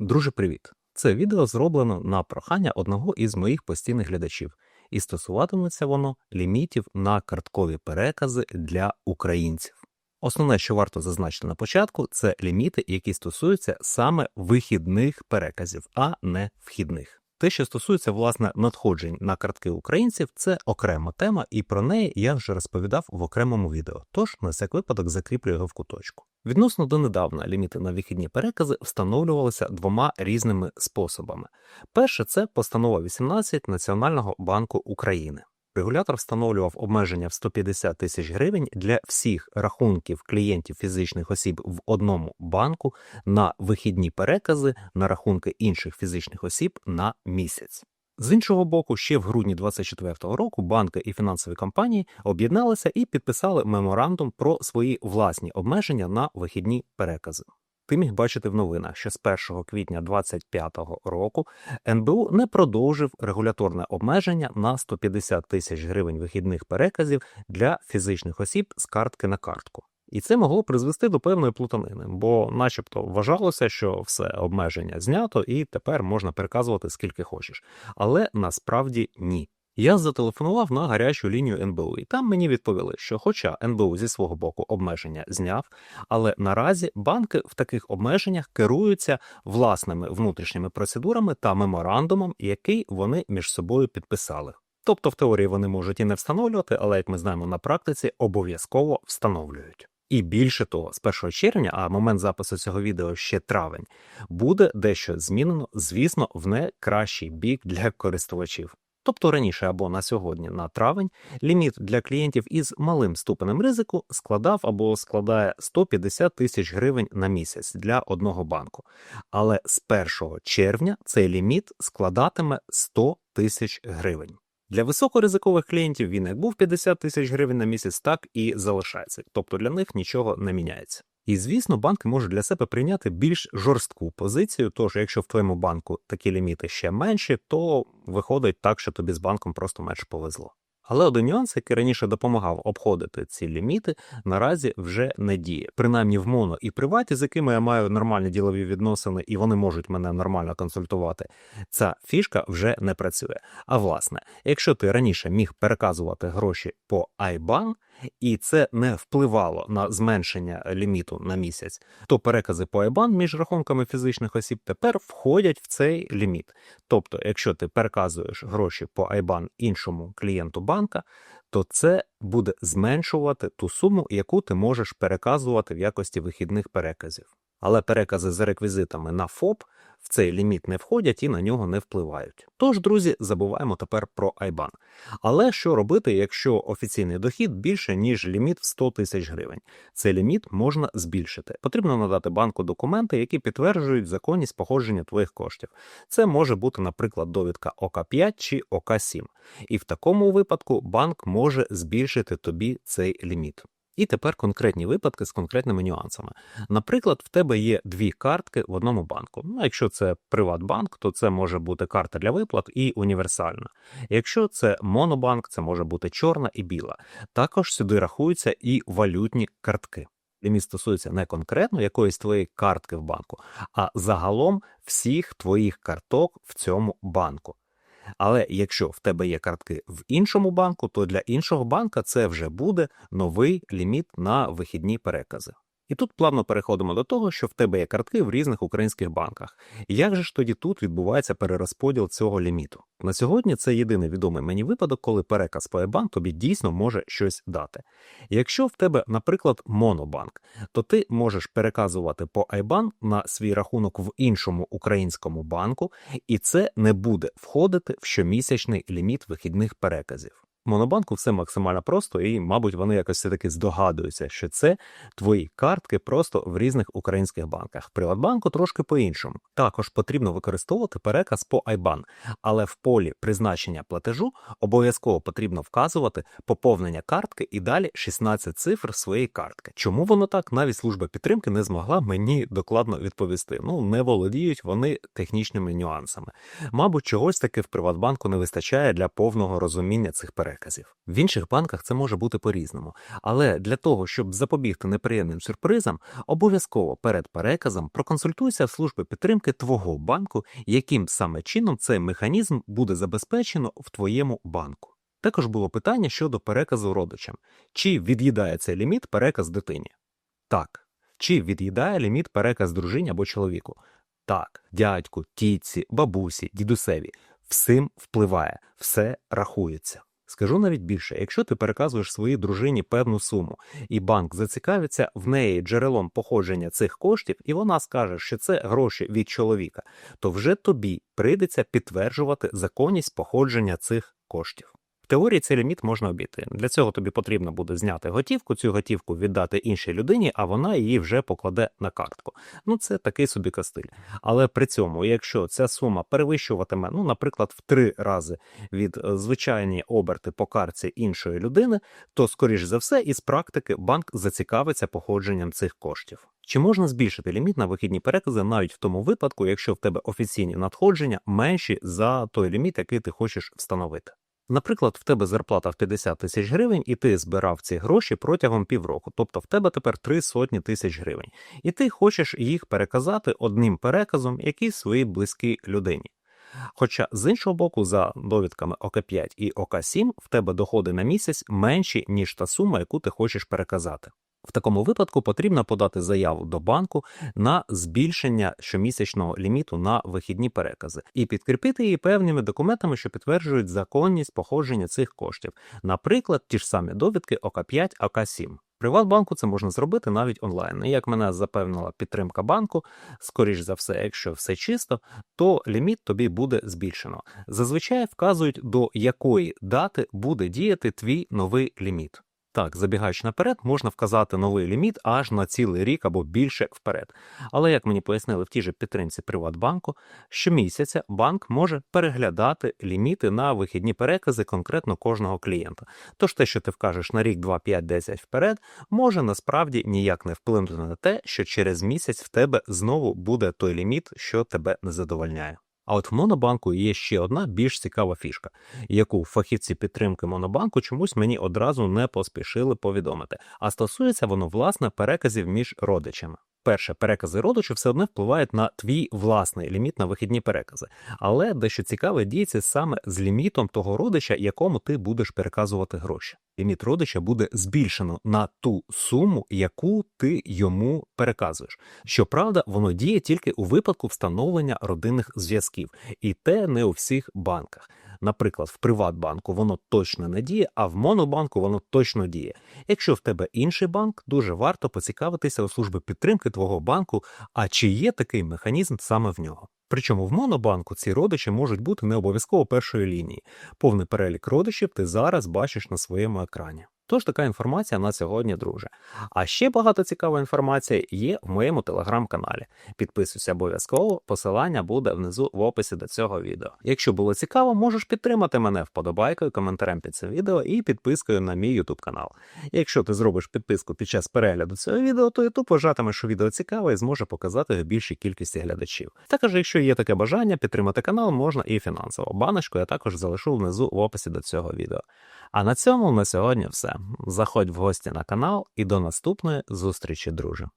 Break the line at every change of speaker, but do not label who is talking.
Друже, привіт! Це відео зроблено на прохання одного із моїх постійних глядачів, і стосуватиметься воно лімітів на карткові перекази для українців. Основне, що варто зазначити на початку, це ліміти, які стосуються саме вихідних переказів, а не вхідних. Те, що стосується власне надходжень на картки українців, це окрема тема, і про неї я вже розповідав в окремому відео. Тож на всяк випадок закріплю його в куточку. Відносно донедавна ліміти на вихідні перекази встановлювалися двома різними способами. Перше це постанова 18 Національного банку України. Регулятор встановлював обмеження в 150 тисяч гривень для всіх рахунків клієнтів фізичних осіб в одному банку на вихідні перекази на рахунки інших фізичних осіб на місяць. З іншого боку, ще в грудні 2024 року банки і фінансові компанії об'єдналися і підписали меморандум про свої власні обмеження на вихідні перекази. Ти міг бачити в новинах, що з 1 квітня 2025 року НБУ не продовжив регуляторне обмеження на 150 тисяч гривень вихідних переказів для фізичних осіб з картки на картку. І це могло призвести до певної плутанини, бо, начебто, вважалося, що все обмеження знято і тепер можна переказувати скільки хочеш. Але насправді ні. Я зателефонував на гарячу лінію НБУ, і там мені відповіли, що, хоча НБУ зі свого боку обмеження зняв, але наразі банки в таких обмеженнях керуються власними внутрішніми процедурами та меморандумом, який вони між собою підписали. Тобто, в теорії вони можуть і не встановлювати, але як ми знаємо на практиці, обов'язково встановлюють. І більше того, з 1 червня, а момент запису цього відео ще травень, буде дещо змінено, звісно, в не кращий бік для користувачів. Тобто раніше або на сьогодні, на травень, ліміт для клієнтів із малим ступенем ризику складав або складає 150 тисяч гривень на місяць для одного банку. Але з 1 червня цей ліміт складатиме 100 тисяч гривень. Для високоризикових клієнтів він як був 50 тисяч гривень на місяць, так і залишається, тобто для них нічого не міняється. І звісно, банки можуть для себе прийняти більш жорстку позицію. Тож, якщо в твоєму банку такі ліміти ще менші, то виходить так, що тобі з банком просто менше повезло. Але один нюанс, який раніше допомагав обходити ці ліміти, наразі вже не діє. Принаймні в моно і приваті, з якими я маю нормальні ділові відносини, і вони можуть мене нормально консультувати. Ця фішка вже не працює. А власне, якщо ти раніше міг переказувати гроші по IBAN, і це не впливало на зменшення ліміту на місяць, то перекази по IBAN між рахунками фізичних осіб тепер входять в цей ліміт. Тобто, якщо ти переказуєш гроші по IBAN іншому клієнту банка, то це буде зменшувати ту суму, яку ти можеш переказувати в якості вихідних переказів. Але перекази за реквізитами на ФОП в цей ліміт не входять і на нього не впливають. Тож, друзі, забуваємо тепер про IBAN. Але що робити, якщо офіційний дохід більше, ніж ліміт в 100 тисяч гривень? Цей ліміт можна збільшити. Потрібно надати банку документи, які підтверджують законність походження твоїх коштів. Це може бути, наприклад, довідка ОК5 чи ОК7. І в такому випадку банк може збільшити тобі цей ліміт. І тепер конкретні випадки з конкретними нюансами. Наприклад, в тебе є дві картки в одному банку. Ну, якщо це Приватбанк, то це може бути карта для виплат і універсальна. Якщо це Монобанк, це може бути чорна і біла. Також сюди рахуються і валютні картки. Ліміт стосується не конкретно якоїсь твоєї картки в банку, а загалом всіх твоїх карток в цьому банку. Але якщо в тебе є картки в іншому банку, то для іншого банка це вже буде новий ліміт на вихідні перекази. І тут плавно переходимо до того, що в тебе є картки в різних українських банках. Як же ж тоді тут відбувається перерозподіл цього ліміту? На сьогодні це єдиний відомий мені випадок, коли переказ по e тобі дійсно може щось дати. Якщо в тебе, наприклад, монобанк, то ти можеш переказувати по IBAN на свій рахунок в іншому українському банку, і це не буде входити в щомісячний ліміт вихідних переказів. Монобанку все максимально просто, і, мабуть, вони якось все таки здогадуються, що це твої картки просто в різних українських банках. Приватбанку трошки по-іншому. Також потрібно використовувати переказ по IBAN, але в полі призначення платежу обов'язково потрібно вказувати поповнення картки і далі 16 цифр своєї картки. Чому воно так? Навіть служба підтримки не змогла мені докладно відповісти. Ну не володіють вони технічними нюансами. Мабуть, чогось таки в Приватбанку не вистачає для повного розуміння цих переказів. Переказів. В інших банках це може бути по-різному, але для того, щоб запобігти неприємним сюрпризам, обов'язково перед переказом проконсультуйся в служби підтримки твого банку, яким саме чином цей механізм буде забезпечено в твоєму банку. Також було питання щодо переказу родичам: чи від'їдає цей ліміт переказ дитині? Так. Чи від'їдає ліміт переказ дружині або чоловіку? Так, дядьку, тітці, бабусі, дідусеві. Всім впливає, все рахується. Скажу навіть більше, якщо ти переказуєш своїй дружині певну суму, і банк зацікавиться в неї джерелом походження цих коштів, і вона скаже, що це гроші від чоловіка, то вже тобі прийдеться підтверджувати законність походження цих коштів. Теорії цей ліміт можна обійти. Для цього тобі потрібно буде зняти готівку, цю готівку віддати іншій людині, а вона її вже покладе на картку. Ну це такий собі костиль. Але при цьому, якщо ця сума перевищуватиме, ну, наприклад, в три рази від е, звичайні оберти по картці іншої людини, то, скоріш за все, із практики банк зацікавиться походженням цих коштів. Чи можна збільшити ліміт на вихідні перекази навіть в тому випадку, якщо в тебе офіційні надходження менші за той ліміт, який ти хочеш встановити? Наприклад, в тебе зарплата в 50 тисяч гривень, і ти збирав ці гроші протягом півроку, тобто в тебе тепер три сотні тисяч гривень, і ти хочеш їх переказати одним переказом якійсь своїй близькій людині. Хоча з іншого боку, за довідками ОК5 і ОК7 в тебе доходи на місяць менші, ніж та сума, яку ти хочеш переказати. В такому випадку потрібно подати заяву до банку на збільшення щомісячного ліміту на вихідні перекази і підкріпити її певними документами, що підтверджують законність походження цих коштів, наприклад, ті ж самі довідки ОК5, ОК7. Приватбанку це можна зробити навіть онлайн. І як мене запевнила підтримка банку, скоріш за все, якщо все чисто, то ліміт тобі буде збільшено. Зазвичай вказують, до якої дати буде діяти твій новий ліміт. Так, забігаючи наперед, можна вказати новий ліміт аж на цілий рік або більше вперед. Але як мені пояснили в тій же підтримці Приватбанку, щомісяця банк може переглядати ліміти на вихідні перекази конкретно кожного клієнта. Тож те, що ти вкажеш на рік, 2, 5, 10 вперед, може насправді ніяк не вплинути на те, що через місяць в тебе знову буде той ліміт, що тебе не задовольняє. А от в Монобанку є ще одна більш цікава фішка, яку фахівці підтримки Монобанку чомусь мені одразу не поспішили повідомити. А стосується воно власне переказів між родичами. Перше, перекази родичів все одно впливають на твій власний ліміт на вихідні перекази, але дещо цікаве діється саме з лімітом того родича, якому ти будеш переказувати гроші. Ліміт родича буде збільшено на ту суму, яку ти йому переказуєш. Щоправда, воно діє тільки у випадку встановлення родинних зв'язків, і те не у всіх банках. Наприклад, в Приватбанку воно точно не діє, а в Монобанку воно точно діє. Якщо в тебе інший банк, дуже варто поцікавитися у служби підтримки твого банку, а чи є такий механізм саме в нього. Причому в Монобанку ці родичі можуть бути не обов'язково першої лінії. Повний перелік родичів ти зараз бачиш на своєму екрані. Тож така інформація на сьогодні, друже. А ще багато цікавої інформації є в моєму телеграм-каналі. Підписуйся обов'язково, посилання буде внизу в описі до цього відео. Якщо було цікаво, можеш підтримати мене вподобайкою, коментарем під цим відео і підпискою на мій YouTube канал. Якщо ти зробиш підписку під час перегляду цього відео, то YouTube вважатиме, що відео цікаве і зможе показати його більшій кількості глядачів. Також, якщо є таке бажання, підтримати канал можна і фінансово. Баночку я також залишу внизу в описі до цього відео. А на цьому на сьогодні все. Заходь в гості на канал і до наступної зустрічі, друже.